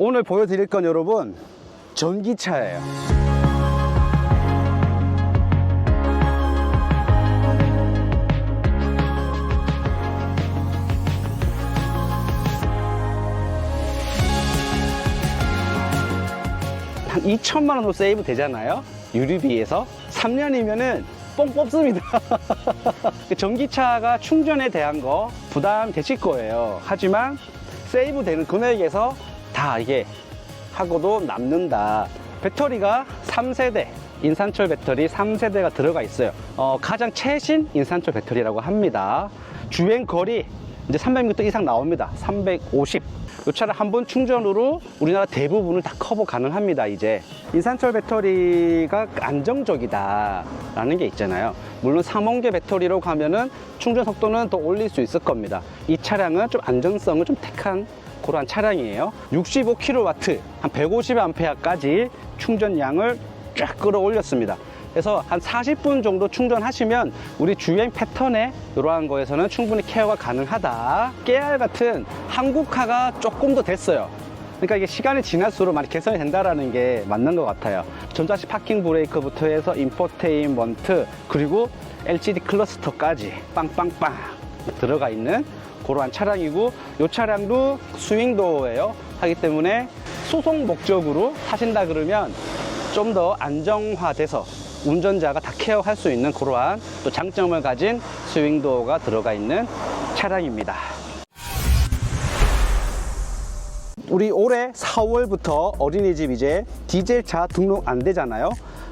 오늘 보여드릴 건 여러분 전기차예요. 한 2천만 원도 세이브 되잖아요. 유류비에서 3년이면은 뽕 뽑습니다. 그 전기차가 충전에 대한 거 부담 되실 거예요. 하지만 세이브 되는 금액에서 다 이게 하고도 남는다. 배터리가 3세대, 인산철 배터리 3세대가 들어가 있어요. 어, 가장 최신 인산철 배터리라고 합니다. 주행 거리 이제 300m 이상 나옵니다. 350. 이 차를 한 번 충전으로 우리나라 대부분을 다 커버 가능합니다. 이제 인산철 배터리가 안정적이다 라는 게 있잖아요. 물론 삼원계 배터리로 가면은 충전 속도는 더 올릴 수 있을 겁니다. 이 차량은 좀 안전성을 좀 택한 그러한 차량이에요. 65kW, 한 150A까지 충전량을 쫙 끌어올렸습니다. 그래서 한 40분 정도 충전하시면 우리 주행 패턴에 이러한 거에서는 충분히 케어가 가능하다. 깨알 같은 한국화가 조금 더 됐어요. 그러니까 이게 시간이 지날수록 많이 개선이 된다라는 게 맞는 것 같아요. 전자식 파킹 브레이크부터 해서 인포테인먼트 그리고 LCD 클러스터까지 빵빵빵 들어가 있는 그러한 차량이고 이 차량도 스윙도어예요. 하기 때문에 소송 목적으로 타신다 그러면 좀 더 안정화돼서 운전자가 다 케어할 수 있는 그러한 또 장점을 가진 스윙도어가 들어가 있는 차량입니다. 우리 올해 4월부터 어린이집 이제 디젤차 등록 안 되잖아요.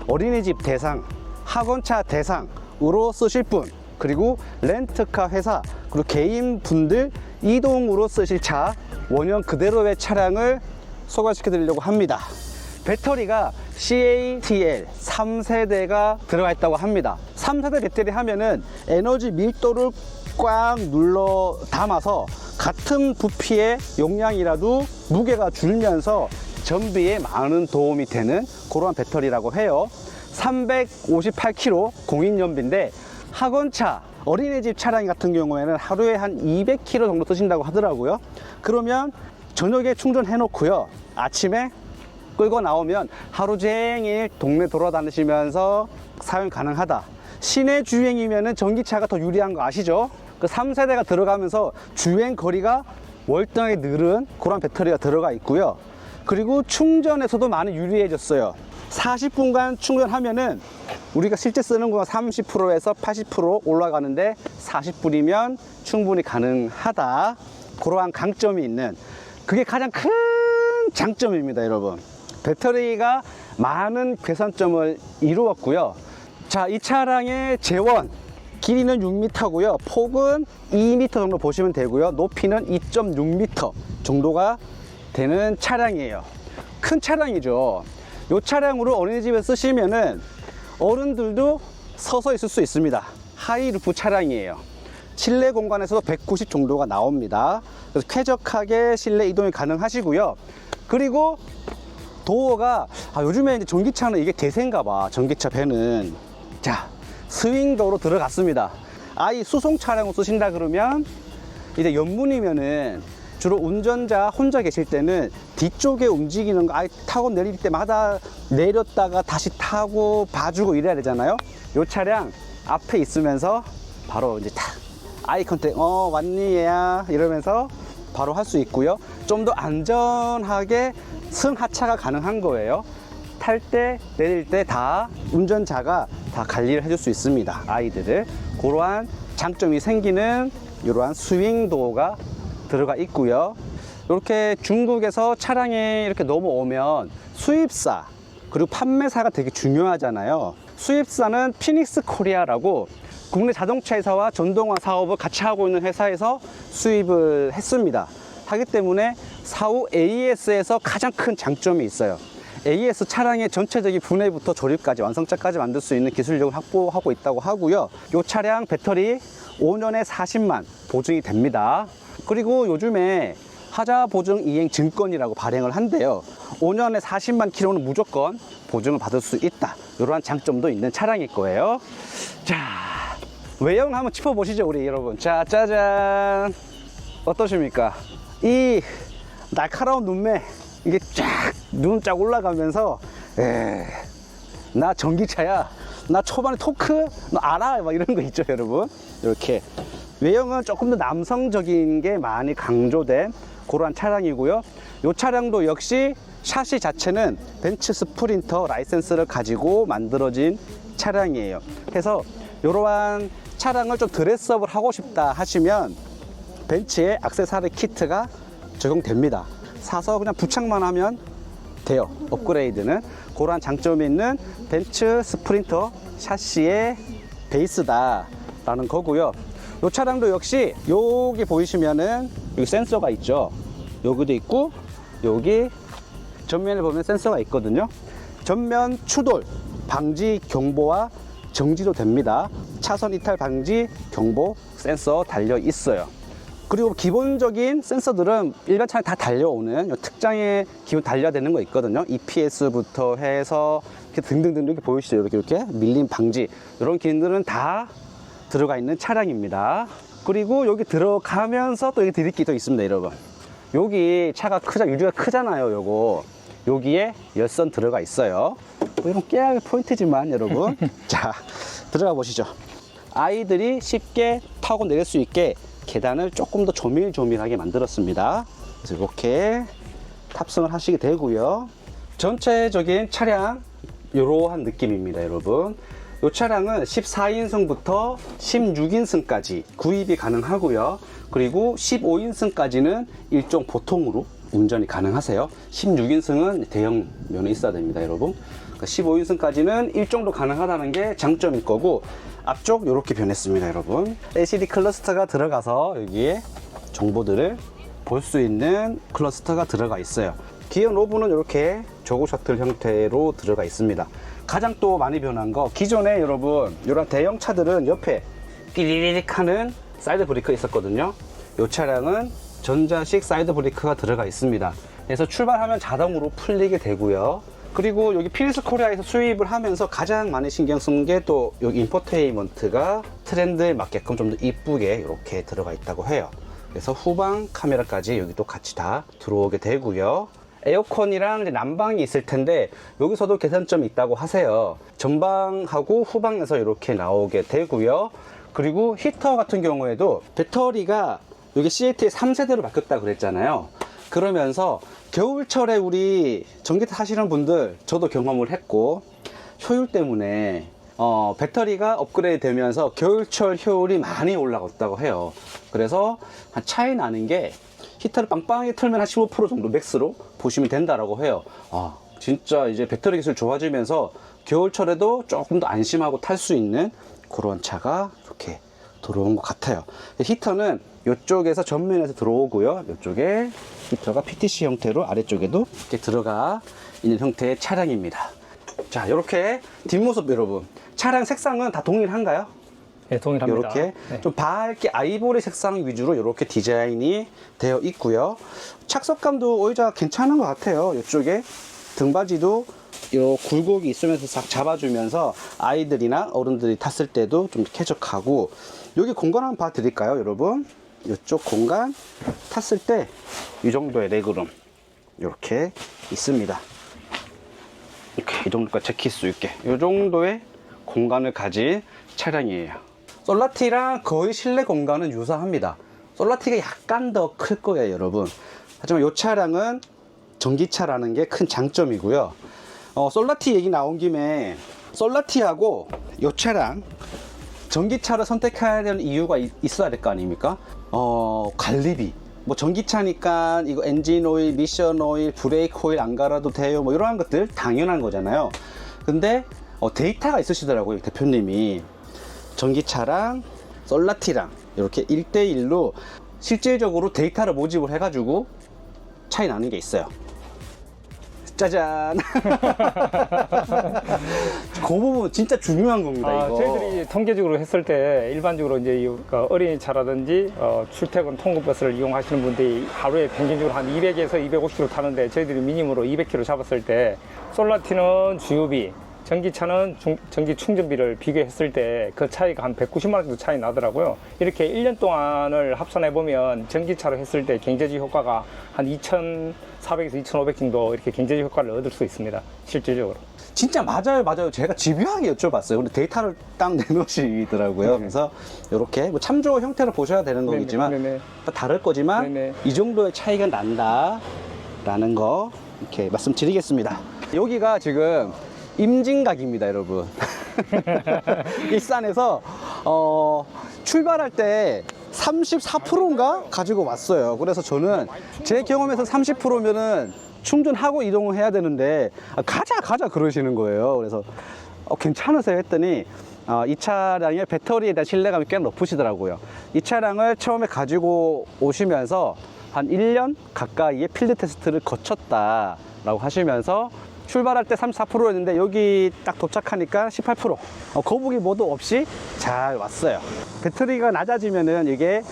어린이집 대상, 학원차 대상으로 쓰실 분, 그리고 렌트카 회사, 그리고 개인 분들 이동으로 쓰실 차, 원형 그대로의 차량을 소개시켜 드리려고 합니다. 배터리가 CATL 3세대가 들어가 있다고 합니다. 3세대 배터리 하면은 에너지 밀도를 꽉 눌러 담아서 같은 부피의 용량이라도 무게가 줄면서 전비에 많은 도움이 되는 그러한 배터리라고 해요. 358kg 공인연비인데 학원차, 어린이집 차량 같은 경우에는 하루에 한 200km 정도 쓰신다고 하더라고요. 그러면 저녁에 충전해 놓고요. 아침에 끌고 나오면 하루 종일 동네 돌아다니시면서 사용 가능하다. 시내 주행이면은 전기차가 더 유리한 거 아시죠? 그 3세대가 들어가면서 주행 거리가 월등하게 늘은 그런 배터리가 들어가 있고요. 그리고 충전에서도 많이 유리해졌어요. 40분간 충전하면은 우리가 실제 쓰는 거 30%에서 80% 올라가는데 40분이면 충분히 가능하다. 그러한 강점이 있는 그게 가장 큰 장점입니다, 여러분. 배터리가 많은 개선점을 이루었고요. 자, 이 차량의 재원 길이는 6m고요. 폭은 2m 정도 보시면 되고요. 높이는 2.6m 정도가 되는 차량이에요. 큰 차량이죠. 이 차량으로 어린이집에 쓰시면은 어른들도 서서 있을 수 있습니다. 하이루프 차량이에요. 실내 공간에서도 190 정도가 나옵니다. 그래서 쾌적하게 실내 이동이 가능하시고요. 그리고 도어가 아, 요즘에 이제 전기차는 이게 대세인가 봐. 전기차 배는 자 스윙도로 들어갔습니다. 아이 수송 차량을 쓰신다 그러면 이제 연문이면은 주로 운전자 혼자 계실 때는 뒤쪽에 움직이는 거 아이 타고 내릴 때마다 내렸다가 다시 타고 봐주고 이래야 되잖아요. 요 차량 앞에 있으면서 바로 이제 탁 아이 컨택 어 왔니 얘야 이러면서 바로 할 수 있고요. 좀 더 안전하게 승하차가 가능한 거예요. 탈 때, 내릴 때 다 운전자가 다 관리를 해줄 수 있습니다. 아이들을. 그러한 장점이 생기는 이러한 스윙도어가 들어가 있고요. 이렇게 중국에서 차량이 이렇게 넘어오면 수입사, 그리고 판매사가 되게 중요하잖아요. 수입사는 피닉스 코리아라고 국내 자동차 회사와 전동화 사업을 같이 하고 있는 회사에서 수입을 했습니다. 하기 때문에 사후 AES에서 가장 큰 장점이 있어요. AES 차량의 전체적인 분해부터 조립까지 완성차까지 만들 수 있는 기술력을 확보하고 있다고 하고요. 이 차량 배터리 5년에 40만 보증이 됩니다. 그리고 요즘에 하자 보증 이행 증권이라고 발행을 한대요. 5년에 40만 킬로는 무조건 보증을 받을 수 있다. 이러한 장점도 있는 차량일 거예요. 자, 외형 한번 짚어보시죠, 우리 여러분. 자, 짜잔. 어떠십니까? 이 날카로운 눈매 이게 쫙 눈 쫙 올라가면서 에, 나 전기차야. 나 초반에 토크 너 알아? 막 이런 거 있죠, 여러분. 이렇게 외형은 조금 더 남성적인 게 많이 강조된 그러한 차량이고요. 이 차량도 역시 샤시 자체는 벤츠 스프린터 라이센스를 가지고 만들어진 차량이에요. 그래서 이러한 차량을 좀 드레스업을 하고 싶다 하시면 벤츠의 악세사리 키트가 적용됩니다. 사서 그냥 부착만 하면 돼요. 업그레이드는 그러한 장점이 있는 벤츠 스프린터 샤시의 베이스다라는 거고요. 이 차량도 역시 여기 보이시면은 여기 센서가 있죠. 여기도 있고 여기 전면에 보면 센서가 있거든요. 전면 추돌 방지 경보와 정지도 됩니다. 차선 이탈 방지 경보 센서 달려 있어요. 그리고 기본적인 센서들은 일반 차에 다 달려오는 요 특장의 기본 달려야 되는 거 있거든요. EPS부터 해서 등등등 이렇게 보이시죠? 이렇게 이렇게 밀림 방지 이런 기능들은 다 들어가 있는 차량입니다. 그리고 여기 들어가면서 또 여기 드릴 게또 있습니다, 여러분. 여기 차가 크자 유지가 크잖아요, 요거. 여기에 열선 들어가 있어요. 뭐 이런 깨알 포인트지만 여러분. 자, 들어가 보시죠. 아이들이 쉽게 타고 내릴 수 있게 계단을 조금 더 조밀조밀하게 만들었습니다. 그래서 이렇게 탑승을 하시게 되고요. 전체적인 차량 이러한 느낌입니다, 여러분. 이 차량은 14인승부터 16인승까지 구입이 가능하고요. 그리고 15인승까지는 일종 보통으로 운전이 가능하세요. 16인승은 대형면이 있어야 됩니다, 여러분. 15인승까지는 일정도 가능하다는 게 장점일 거고 앞쪽 이렇게 변했습니다, 여러분. LCD 클러스터가 들어가서 여기에 정보들을 볼 수 있는 클러스터가 들어가 있어요. 기어 노브는 이렇게 조고 셔틀 형태로 들어가 있습니다. 가장 또 많이 변한 거 기존에 여러분 이런 대형 차들은 옆에 띠리릭 하는 사이드 브레이크 있었거든요. 이 차량은 전자식 사이드 브레이크가 들어가 있습니다. 그래서 출발하면 자동으로 풀리게 되고요. 그리고 여기 피니스 코리아에서 수입을 하면서 가장 많이 신경 쓴 게 또 여기 인포테인먼트가 트렌드에 맞게끔 좀 더 이쁘게 이렇게 들어가 있다고 해요. 그래서 후방 카메라까지 여기도 같이 다 들어오게 되고요. 에어컨이랑 이제 난방이 있을 텐데 여기서도 개선점이 있다고 하세요. 전방하고 후방에서 이렇게 나오게 되고요. 그리고 히터 같은 경우에도 배터리가 여기 CAT에 3세대로 바뀌었다 그랬잖아요. 그러면서 겨울철에 우리 전기차 타시는 분들 저도 경험을 했고 효율 때문에 어, 배터리가 업그레이드 되면서 겨울철 효율이 많이 올라갔다고 해요. 그래서 한 차이 나는 게 히터를 빵빵하게 틀면 한 15% 정도 맥스로 보시면 된다라고 해요. 아, 진짜 이제 배터리 기술 좋아지면서 겨울철에도 조금 더 안심하고 탈 수 있는 그런 차가 이렇게 들어온 것 같아요. 히터는 이쪽에서 전면에서 들어오고요. 이쪽에 히터가 PTC 형태로 아래쪽에도 이렇게 들어가 있는 형태의 차량입니다. 자, 이렇게 뒷모습 여러분. 차량 색상은 다 동일한가요? 네, 동일합니다. 이렇게 네. 좀 밝게 아이보리 색상 위주로 이렇게 디자인이 되어 있고요. 착석감도 오히려 괜찮은 것 같아요. 이쪽에 등받이도 요 굴곡이 있으면서 싹 잡아주면서 아이들이나 어른들이 탔을 때도 좀 쾌적하고 여기 공간 한번 봐 드릴까요, 여러분? 이쪽 공간 탔을 때 이 정도의 레그룸 이렇게 있습니다. 이렇게 이 정도까지 제킬 수 있게 이 정도의 공간을 가진 차량이에요. 솔라티랑 거의 실내 공간은 유사합니다. 솔라티가 약간 더 클 거예요, 여러분. 하지만 이 차량은 전기차라는 게 큰 장점이고요. 어, 솔라티 얘기 나온 김에 솔라티하고 이 차량 전기차를 선택해야 되는 이유가 있, 있어야 될 거 아닙니까? 어, 관리비. 뭐 전기차니까 이거 엔진 오일, 미션 오일, 브레이크 오일 안 갈아도 돼요. 뭐 이러한 것들 당연한 거잖아요. 근데 어, 데이터가 있으시더라고요, 대표님이. 전기차랑 솔라티랑 이렇게 1대1로 실질적으로 데이터를 모집을 해가지고 차이 나는 게 있어요. 짜잔. 그 부분 진짜 중요한 겁니다, 아, 이거. 저희들이 통계적으로 했을 때 일반적으로 이제 이, 그 어린이 차라든지 어, 출퇴근 통근버스를 이용하시는 분들이 하루에 평균적으로 한 200에서 250km 타는데 저희들이 미니멈으로 200km 잡았을 때 솔라티는 주유비 전기차는 중- 전기 충전비를 비교했을 때 그 차이가 한 190만 원 정도 차이 나더라고요. 이렇게 1년 동안을 합산해 보면 전기차로 했을 때 경제적 효과가 한 2,400에서 2,500 정도 이렇게 경제적 효과를 얻을 수 있습니다. 실질적으로. 진짜 맞아요, 맞아요. 제가 집요하게 여쭤봤어요. 근데 데이터를 딱 내놓으시더라고요. 그래서 이렇게 뭐 참조 형태로 보셔야 되는 네네, 거겠지만 네네. 또 다를 거지만 네네. 이 정도의 차이가 난다라는 거 이렇게 말씀드리겠습니다. 여기가 지금 임진각입니다, 여러분. 일산에서 어, 출발할 때 34%인가 가지고 왔어요. 그래서 저는 제 경험에서 30%면은 충전하고 이동을 해야 되는데 아, 가자 가자 그러시는 거예요. 그래서 어, 괜찮으세요 했더니 어, 이 차량의 배터리에 대한 신뢰감이 꽤 높으시더라고요. 이 차량을 처음에 가지고 오시면서 한 1년 가까이의 필드 테스트를 거쳤다라고 하시면서 출발할 때 34%였는데 여기 딱 도착하니까 18% 어, 거북이 모드 없이 잘 왔어요. 배터리가 낮아지면은 이게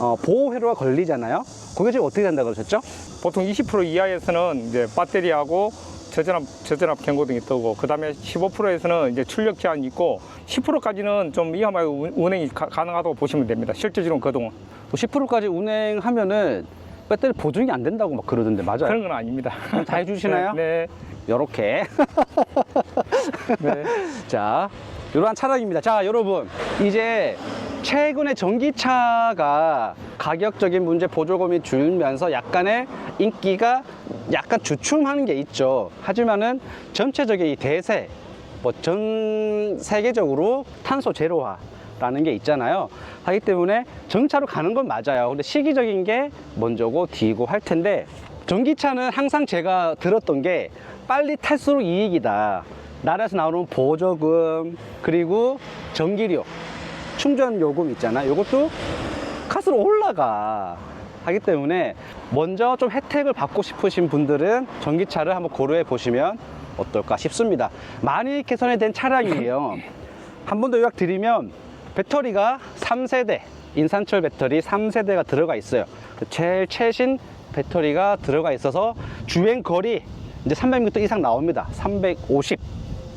어, 보호 회로가 걸리잖아요. 그게 지금 어떻게 된다 그러셨죠? 보통 20% 이하에서는 이제 배터리하고 저전압, 저전압 경고등이 뜨고, 그 다음에 15%에서는 이제 출력 제한이 있고, 10%까지는 좀 위험하게 운- 운행이 가, 가능하다고 보시면 됩니다. 실질적으로 그동안. 10%까지 운행하면은 배터리 보증이 안 된다고 막 그러던데 맞아요? 그런 건 아닙니다. 다 해주시나요? 네. 요렇게 네. 네. 자, 이러한 차량입니다. 자, 여러분. 이제 최근에 전기차가 가격적인 문제 보조금이 줄면서 약간의 인기가 약간 주춤하는 게 있죠. 하지만은 전체적인 이 대세, 뭐 전 세계적으로 탄소 제로화 라는 게 있잖아요. 하기 때문에 전차로 가는 건 맞아요. 근데 시기적인 게 먼저고 뒤고 할 텐데 전기차는 항상 제가 들었던 게 빨리 탈수록 이익이다. 나라에서 나오는 보조금 그리고 전기료 충전 요금 있잖아. 요것도 값으로 올라가 하기 때문에 먼저 좀 혜택을 받고 싶으신 분들은 전기차를 한번 고려해 보시면 어떨까 싶습니다. 많이 개선이 된 차량이에요. 한 번 더 요약 드리면 배터리가 3세대 인산철 배터리 3세대가 들어가 있어요. 제일 최신 배터리가 들어가 있어서 주행 거리 이제 300m 이상 나옵니다. 350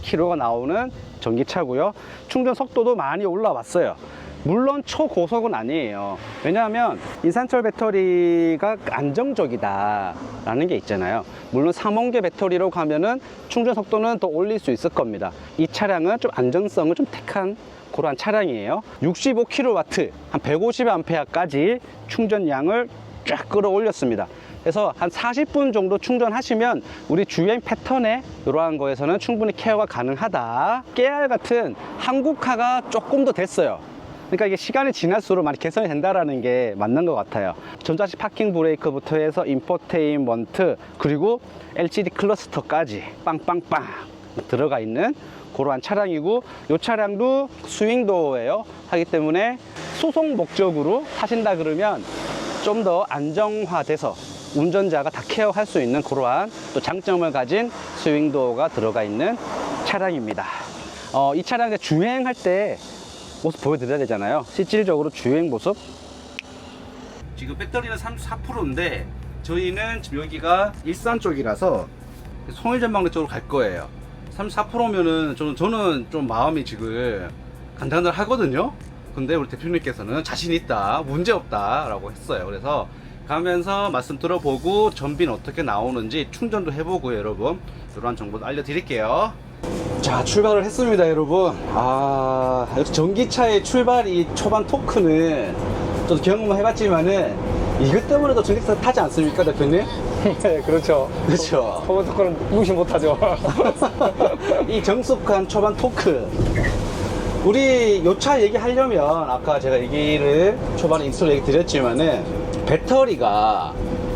km가 나오는 전기차고요. 충전 속도도 많이 올라왔어요. 물론 초고속은 아니에요. 왜냐하면 인산철 배터리가 안정적이다라는 게 있잖아요. 물론 삼원계 배터리로 가면은 충전 속도는 더 올릴 수 있을 겁니다. 이 차량은 좀 안정성을 좀 택한 그러한 차량이에요. 65kW, 한 150A까지 충전량을 쫙 끌어올렸습니다. 그래서 한 40분 정도 충전하시면 우리 주행 패턴에 이러한 거에서는 충분히 케어가 가능하다. 깨알 같은 한국화가 조금 더 됐어요. 그러니까 이게 시간이 지날수록 많이 개선이 된다라는 게 맞는 것 같아요. 전자식 파킹 브레이크부터 해서 인포테인먼트 그리고 LCD 클러스터까지 빵빵빵 들어가 있는 그러한 차량이고 이 차량도 스윙도어예요. 하기 때문에 소속 목적으로 타신다 그러면 좀 더 안정화돼서 운전자가 다 케어할 수 있는 그러한 또 장점을 가진 스윙도어가 들어가 있는 차량입니다. 어, 이 차량 이제 주행할 때 모습 보여드려야 되잖아요. 실질적으로 주행 모습. 지금 배터리는 34%인데 저희는 지금 여기가 일산 쪽이라서 송일전망대 쪽으로 갈 거예요. 34%면은 저는, 저는 좀 마음이 지금 간단을 하거든요. 근데 우리 대표님께서는 자신 있다, 문제 없다 라고 했어요. 그래서 가면서 말씀 들어보고 전비는 어떻게 나오는지 충전도 해보고 여러분 이러한 정보도 알려드릴게요. 자 출발을 했습니다 여러분 아 역시 전기차의 출발 이 초반 토크는 저도 경험을 해봤지만은 이것 때문에도 전기차 타지 않습니까 대표님? 네, 그렇죠. 그렇죠 포버토크는 무시 못하죠. 이 정숙한 초반 토크 우리 요차 얘기하려면 아까 제가 얘기를 초반에 인트로 얘기 드렸지만은 배터리가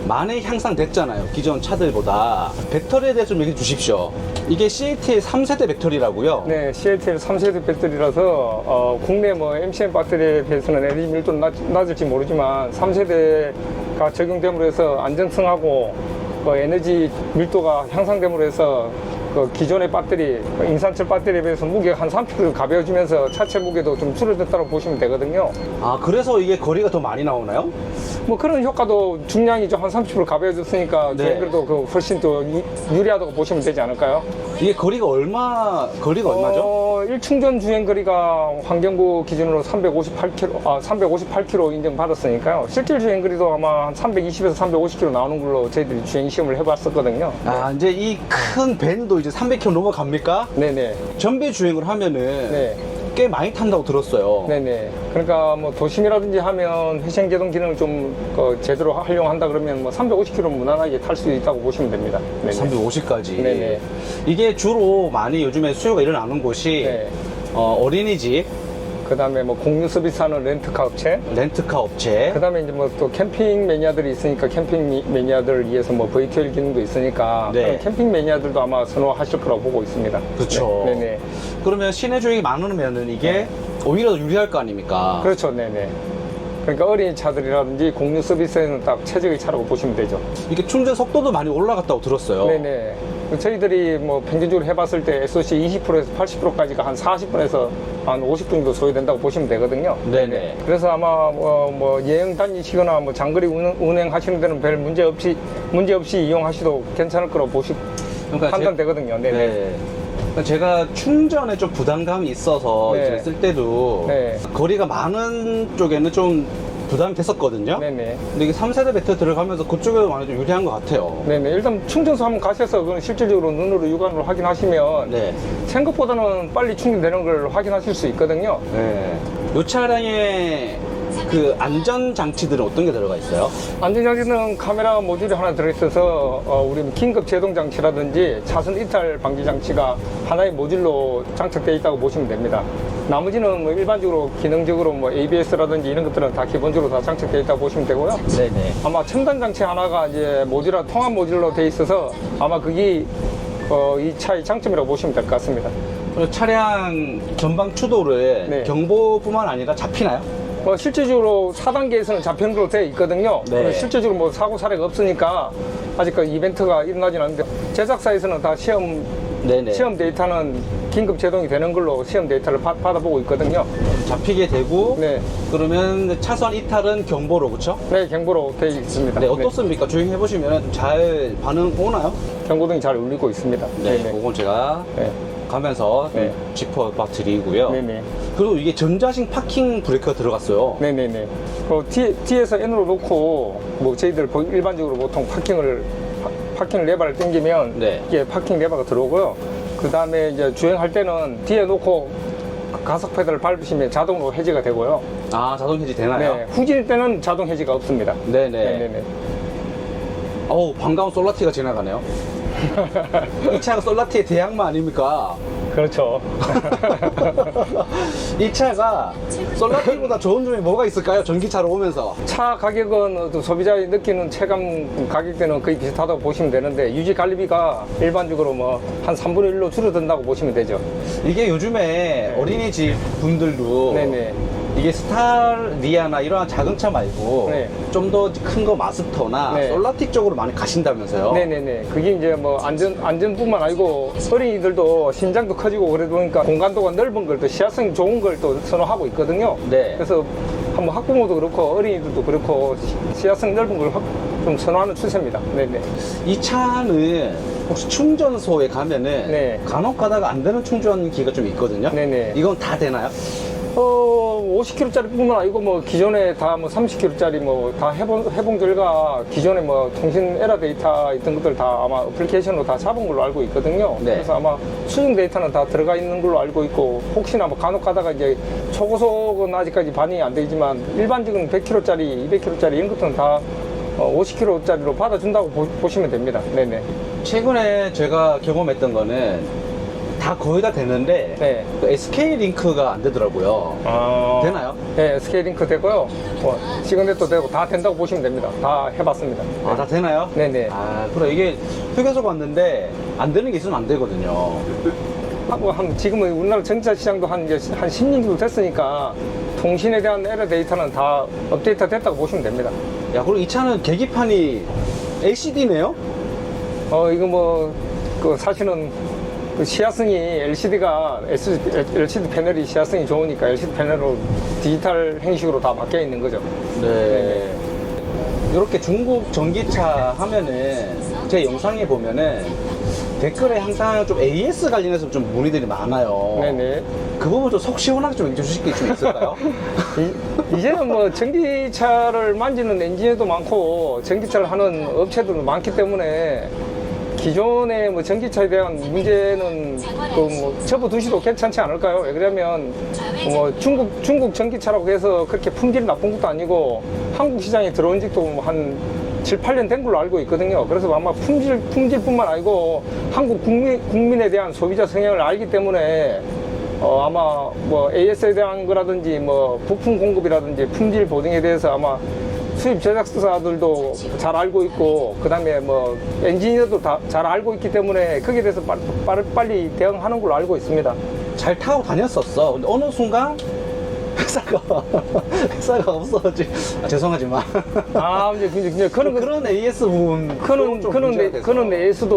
많이 향상됐잖아요 기존 차들보다. 배터리에 대해서 좀 얘기해 주십시오. 이게 CAT의 3세대 배터리라고요? 네, CATL 3세대 배터리라서 어, 국내 뭐 MCM 배터리에 비해서는 밀도는 낮, 낮을지 모르지만 3세대가 적용됨으로 해서 안정성하고 그 에너지 밀도가 향상됨으로 해서 그 기존의 배터리, 그 인산철 배터리에 비해서 무게가 한 30kg 가벼워지면서 차체 무게도 좀 줄어들었다고 보시면 되거든요. 아 그래서 이게 거리가 더 많이 나오나요? 뭐 그런 효과도 중량이 좀한 30% 가벼워졌으니까 네. 주행거리도 그 훨씬 더 유- 유리하다고 보시면 되지 않을까요? 이게 거리가 얼마 거리가 얼마죠? 어, 1충전 주행 거리가 환경부 기준으로 358km, 아, 358km 인정받았으니까요. 실질 주행 거리도 아마 한 320에서 350km 나오는 걸로 저희들이 주행 시험을 해봤었거든요. 아 이제 이 큰 밴도 이제 300km 넘어갑니까? 네네. 전배 주행을 하면은 네. 꽤 많이 탄다고 들었어요. 네네. 그러니까 뭐 도심이라든지 하면 회생 제동 기능을 좀 그, 제대로 활용한다 그러면 뭐 350km 무난하게 탈 수 있다고 보시면 됩니다. 네네. 350까지. 네네. 이게 주로 많이 요즘에 수요가 일어나는 곳이 네. 어, 어린이집, 그 다음에 뭐 공유 서비스하는 렌트카 업체, 렌트카 업체, 그 다음에 이제 뭐 또 캠핑 매니아들이 있으니까 캠핑 미- 매니아들을 위해서 뭐 VTL 기능도 있으니까 네. 그런 캠핑 매니아들도 아마 선호하실 거라고 보고 있습니다. 그쵸. 네, 네네. 그러면 시내 주행이 많으면은 이게 오히려 더 유리할 거 아닙니까? 그렇죠. 네네. 그러니까 어린 이 차들이라든지 공유 서비스에는 딱 최적의 차라고 보시면 되죠. 이게 충전 속도도 많이 올라갔다고 들었어요. 네네. 저희들이 뭐 평균적으로 해봤을 때 SOC 20%에서 80%까지가 한 40분에서 한 50분 정도 소요된다고 보시면 되거든요. 네네. 그래서 아마 뭐, 뭐 여행 다니시거나 뭐 장거리 운행, 하시는 데는 별 문제 없이 문제 없이 이용하셔도 괜찮을 거라고 보시 그러니까 판단되거든요. 제, 네네. 네. 그러니까 제가 충전에 좀 부담감이 있어서 네. 이제 쓸 때도 네. 거리가 많은 쪽에는 좀 부담이 됐었거든요. 네네. 근데 이게 3세대 배터리 들어가면서 그쪽에 많이 좀 유리한 것 같아요. 네네. 일단 충전소 한번 가셔서 그건 실질적으로 눈으로 육안으로 확인하시면 네. 생각보다는 빨리 충전되는 걸 확인하실 수 있거든요. 네. 이 차량에 그 안전 장치들은 어떤 게 들어가 있어요? 안전장치는 카메라 모듈이 하나 들어있어서 어, 우리 긴급 제동 장치라든지 차선 이탈 방지 장치가 하나의 모듈로 장착되어 있다고 보시면 됩니다. 나머지는 뭐 일반적으로 기능적으로 뭐 ABS라든지 이런 것들은 다 기본적으로 다 장착되어 있다고 보시면 되고요. 네네. 아마 첨단 장치 하나가 이제 모듈화 통합 모듈로 되어 있어서 아마 그게 어, 이 차의 장점이라고 보시면 될 것 같습니다. 그리고 차량 전방 추돌을 네. 경보뿐만 아니라 잡히나요? 뭐 실질적으로 4단계에서는 잡히는 걸로 되어 있거든요. 네. 그래서 실질적으로 뭐 사고 사례가 없으니까 아직까지 이벤트가 일어나진 않는데 제작사에서는 다 시험 네네. 시험 데이터는 긴급 제동이 되는 걸로 시험 데이터를 파- 받아보고 있거든요. 잡히게 되고 네, 그러면 차선 이탈은 경보로 그렇죠? 네 경보로 되어 있습니다. 네, 어떻습니까? 주행해 보시면 잘 반응 오나요? 경고등이 잘 울리고 있습니다. 네, 네, 그건 제가 네, 가면서 좀 네. 짚어 봐 드리고요. 네, 네. 그리고 이게 전자식 파킹 브레이크가 들어갔어요. 네, 네, 네. 어, 뒤, 뒤에서 N으로 놓고 뭐 저희들 보- 일반적으로 보통 파킹을 파- 파킹 레버를 당기면 네. 이게 파킹 레버가 들어오고요. 그 다음에 이제 주행할 때는 뒤에 놓고 가속 페달을 밟으시면 자동으로 해지가 되고요. 아, 자동 해지 되나요? 네, 후진일 때는 자동 해지가 없습니다. 네네. 네, 네, 네. 어우, 반가운 솔라티가 지나가네요. 이 차가 솔라티의 대항마 아닙니까? 그렇죠. 이 차가 솔라티보다 좋은 점이 뭐가 있을까요? 전기차로 오면서. 차 가격은 소비자의 느끼는 체감 가격대는 거의 비슷하다고 보시면 되는데 유지 관리비가 일반적으로 뭐 한 3분의 1로 줄어든다고 보시면 되죠. 이게 요즘에 어린이집 분들도 네네. 이게 스타리아나 이러한 작은 차 말고 네. 좀 더 큰 거 마스터나 네. 솔라틱 쪽으로 많이 가신다면서요? 네네네. 그게 이제 뭐 안전, 안전뿐만 아니고 어린이들도 신장도 커지고 그러다 보니까 공간도가 넓은 걸 또 시야성이 좋은 걸 또 선호하고 있거든요. 네. 그래서 한번 학부모도 그렇고 어린이들도 그렇고 시- 시야성 넓은 걸 좀 선호하는 추세입니다. 네네. 이 차는 혹시 충전소에 가면은 네. 간혹 가다가 안 되는 충전기가 좀 있거든요. 네네. 이건 다 되나요? 어, 50kg짜리 뿐만 아니고 뭐 기존에 다 뭐 30kg짜리 뭐 다 해본, 해본 결과 기존에 뭐 통신 에러 데이터 있던 것들 다 아마 어플리케이션으로 다 잡은 걸로 알고 있거든요. 네. 그래서 아마 수정 데이터는 다 들어가 있는 걸로 알고 있고 혹시나 뭐 간혹 가다가 이제 초고속은 아직까지 반영이 안 되지만 일반적인 100kg짜리, 200kg짜리 이런 것들은 다 50kg짜리로 받아준다고 보, 시면 됩니다. 네네. 최근에 제가 경험했던 거는 다 거의 다 되는데 네. 그 SK 링크가 안 되더라고요. 아. 되나요? 네, 스케일링크 되고요. 뭐, 시그넷도 되고 다 된다고 보시면 됩니다. 다 해봤습니다. 아, 다 되나요? 네네. 아, 그래. 이게 휴게소 갔는데 안 되는 게 있으면 안 되거든요. 하고 한 지금은 우리나라 전기차 시장도 한 이제 한 10년 정도 됐으니까 통신에 대한 에러 데이터는 다 업데이트 됐다고 보시면 됩니다. 야, 그리고 이 차는 계기판이 LCD네요? 어 이거 뭐 그 사실은 그 시야성이 LCD가 LCD 패널이 시야성이 좋으니까 LCD 패널로 디지털 형식으로 다 바뀌어 있는 거죠. 네. 이렇게 중국 전기차 하면은 제 영상에 보면은 댓글에 항상 좀 AS 관련해서 좀 문의들이 많아요. 네네. 그 부분 좀 속 시원하게 좀 얘기해 주실 게 좀 있을까요? 이, 이제는 뭐 전기차를 만지는 엔지니어도 많고 전기차를 하는 업체들도 많기 때문에 기존의 뭐 전기차에 대한 문제는 그뭐 접어두시도 괜찮지 않을까요? 왜 그러면 뭐 중국 중국 전기차라고 해서 그렇게 품질이 나쁜 것도 아니고 한국 시장에 들어온 지도 뭐한 7, 8년 된 걸로 알고 있거든요. 그래서 아마 품질, 품질뿐만 아니고 한국 국민, 국민에 대한 소비자 성향을 알기 때문에 어, 아마 뭐 AS에 대한 거라든지 뭐 부품 공급이라든지 품질 보증에 대해서 아마 수입 제작사들도 잘 알고 있고 그다음에 뭐 엔지니어도 다 잘 알고 있기 때문에 거기에 대해서 빨리, 빨리, 빨리 대응하는 걸로 알고 있습니다. 잘 타고 다녔었어. 근데 어느 순간 회사가 회사가 없어지. 아, 죄송하지만 아 이제 이제 이제 그런 거 그런 AS 부분 내, 돼서. 그는 내에서도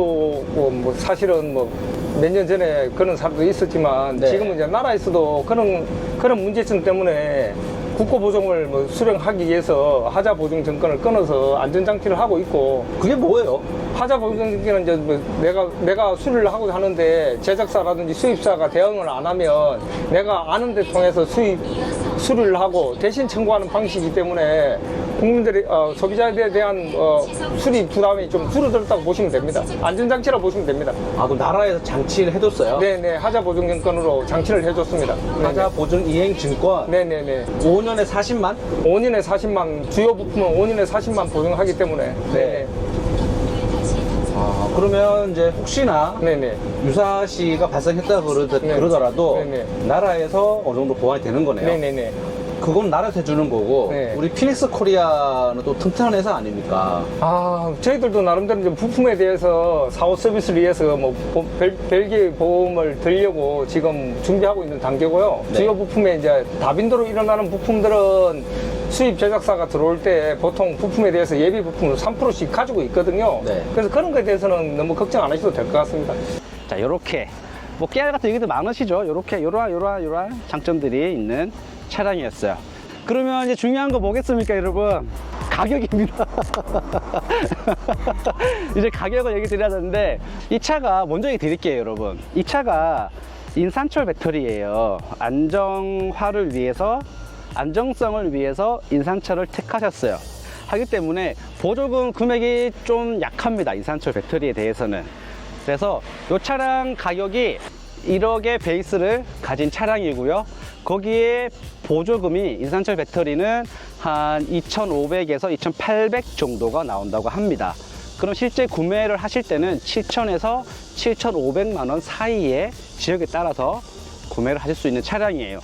뭐, 뭐 사실은 뭐 몇 년 전에 그런 사람도 있었지만 네. 지금은 이제 나라에서도 그런 그런 문제점 때문에 국고 보증을 뭐 수령하기 위해서 하자 보증 정권을 끊어서 안전 장치를 하고 있고 그게 뭐예요? 하자 보증 정권은 이제 뭐 내가 내가 수리를 하고 하는데 제작사라든지 수입사가 대응을 안 하면 내가 아는 데 통해서 수입 수리를 하고 대신 청구하는 방식이기 때문에 국민들이 어, 소비자에 대한 어, 수리 부담이 좀 줄어들었다고 보시면 됩니다. 안전장치라 보시면 됩니다. 아, 그 나라에서 장치를 해뒀어요. 네네 하자 보증 정권으로 장치를 해줬습니다. 하자 보증 이행 증권 네네네. 5년에 40만? 5년에 40만 주요 부품은 5년에 40만 보증하기 때문에 네. 아, 그러면 이제 혹시나 네네. 유사시가 발생했다 그러더, 네. 그러더라도 네네. 나라에서 어느 정도 보완이 되는 거네요. 네네네. 그건 나라에서 해주는 거고 네. 우리 피닉스 코리아는 또 튼튼한 회사 아닙니까? 아, 저희들도 나름대로 이제 부품에 대해서 사후 서비스를 위해서 뭐 보- 별, 별개의 보험을 들려고 지금 준비하고 있는 단계고요. 네. 주요 부품에 이제 다빈도로 일어나는 부품들은 수입 제작사가 들어올 때 보통 부품에 대해서 예비 부품을 3%씩 가지고 있거든요. 네. 그래서 그런 거에 대해서는 너무 걱정 안 하셔도 될 것 같습니다. 자, 요렇게 뭐 깨알 같은 얘기도 많으시죠? 요렇게 요러한 요러한 요러한 장점들이 있는 차량이었어요. 그러면 이제 중요한 거 뭐겠습니까, 여러분? 가격입니다. 이제 가격을 얘기 드려야 되는데 이 차가 먼저 얘기 드릴게요, 여러분. 이 차가 인산철 배터리예요. 안정화를 위해서 안정성을 위해서 인산철을 택하셨어요. 하기 때문에 보조금 금액이 좀 약합니다. 인산철 배터리에 대해서는. 그래서 이 차량 가격이 1억의 베이스를 가진 차량이고요. 거기에 보조금이 인산철 배터리는 한 2,500에서 2,800 정도가 나온다고 합니다. 그럼 실제 구매를 하실 때는 7,000에서 7,500만 원 사이의 지역에 따라서 구매를 하실 수 있는 차량이에요.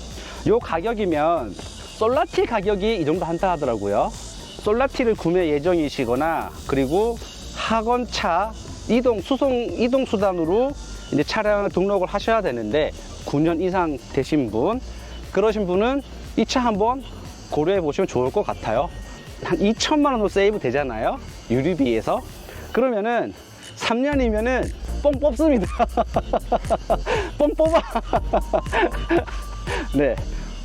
이 가격이면 솔라티 가격이 이 정도 한다 하더라고요. 솔라티를 구매 예정이시거나 그리고 학원차 이동 수송 이동 수단으로 이제 차량을 등록을 하셔야 되는데 9년 이상 되신 분 그러신 분은 이 차 한번 고려해 보시면 좋을 것 같아요. 한 2천만 원으로 세이브 되잖아요. 유류비에서 그러면은 3년이면은 뽕 뽑습니다. 뽕 뽑아. 네.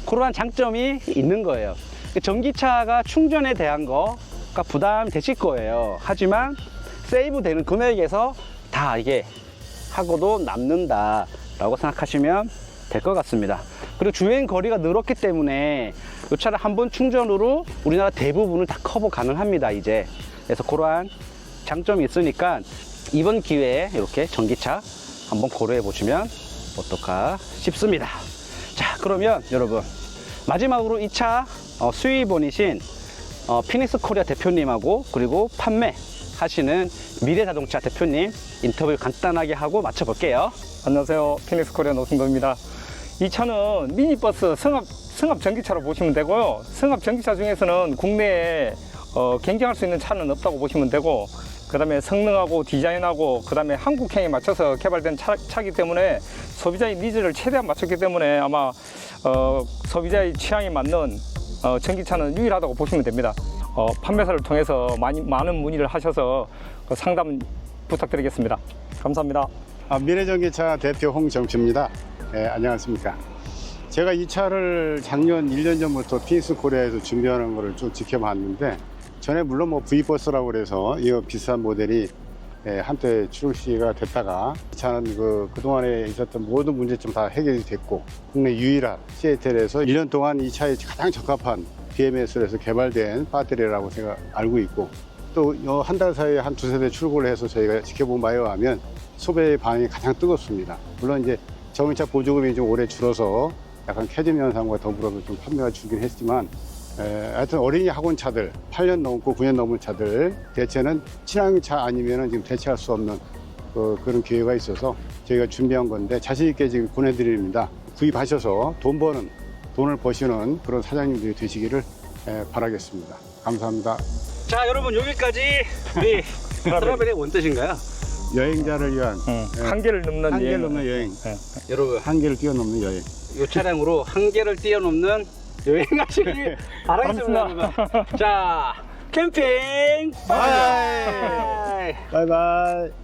그러한 장점이 있는 거예요. 전기차가 충전에 대한 거가 부담 되실 거예요. 하지만 세이브 되는 금액에서 다 이게 하고도 남는다 라고 생각하시면 될 것 같습니다. 그리고 주행 거리가 늘었기 때문에 이 차를 한 번 충전으로 우리나라 대부분을 다 커버 가능합니다. 이제 그래서 그러한 장점이 있으니까 이번 기회에 이렇게 전기차 한번 고려해 보시면 어떨까 싶습니다. 자, 그러면 여러분 마지막으로 이 차 수입원이신 어, 피닉스 코리아 대표님하고 그리고 판매 하시는 미래자동차 대표님 인터뷰 간단하게 하고 마쳐볼게요. 안녕하세요. 피닉스 코리아 노승도입니다. 이 차는 미니버스 승합, 승합 전기차로 보시면 되고요. 승합 전기차 중에서는 국내에 어, 경쟁할 수 있는 차는 없다고 보시면 되고, 그 다음에 성능하고 디자인하고, 그 다음에 한국형에 맞춰서 개발된 차, 차기 때문에 소비자의 니즈를 최대한 맞췄기 때문에 아마 어, 소비자의 취향에 맞는 어, 전기차는 유일하다고 보시면 됩니다. 어, 판매사를 통해서 많이, 많은 문의를 하셔서 그 상담 부탁드리겠습니다. 감사합니다. 아, 미래전기차 대표 홍정표입니다. 예, 안녕하십니까. 제가 이 차를 작년 1년 전부터 피니스 코리아에서 준비하는 것을 쭉 지켜봤는데 전에 물론 뭐 V버스라고 그래서 이 비싼 모델이 예, 한때 출시가 됐다가 이 차는 그, 그동안에 있었던 모든 문제점 다 해결이 됐고 국내 유일한 시애틀에서 1년 동안 이 차에 가장 적합한 BMS에서 개발된 배터리라고 제가 알고 있고 또 한 달 사이에 한 두세 대 출고를 해서 저희가 지켜본 바에 의하면 소비의 반응이 가장 뜨겁습니다. 물론 이제 전기차 보조금이 좀 오래 줄어서 약간 캐즘 현상과 더불어서 좀 판매가 줄긴 했지만 에, 하여튼 어린이 학원 차들 8년 넘고 9년 넘은 차들 대체는 친환경 차 아니면은 지금 대체할 수 없는 그, 그런 기회가 있어서 저희가 준비한 건데 자신 있게 지금 보내드립니다. 구입하셔서 돈 버는 돈을 버시는 그런 사장님들이 되시기를 에, 바라겠습니다. 감사합니다. 자, 여러분 여기까지 우리 트라벨의 원뜻인가요? 여행자를 위한 응. 예. 한계를 넘는 한계를 여행. 넘는 여행, 여러분 한계를 뛰어넘는 여행. 이 차량으로 한계를 뛰어넘는 여행하시길 바라겠습니다. 바랍니다. 여러분. 자, 캠핑 바이. 바이바이.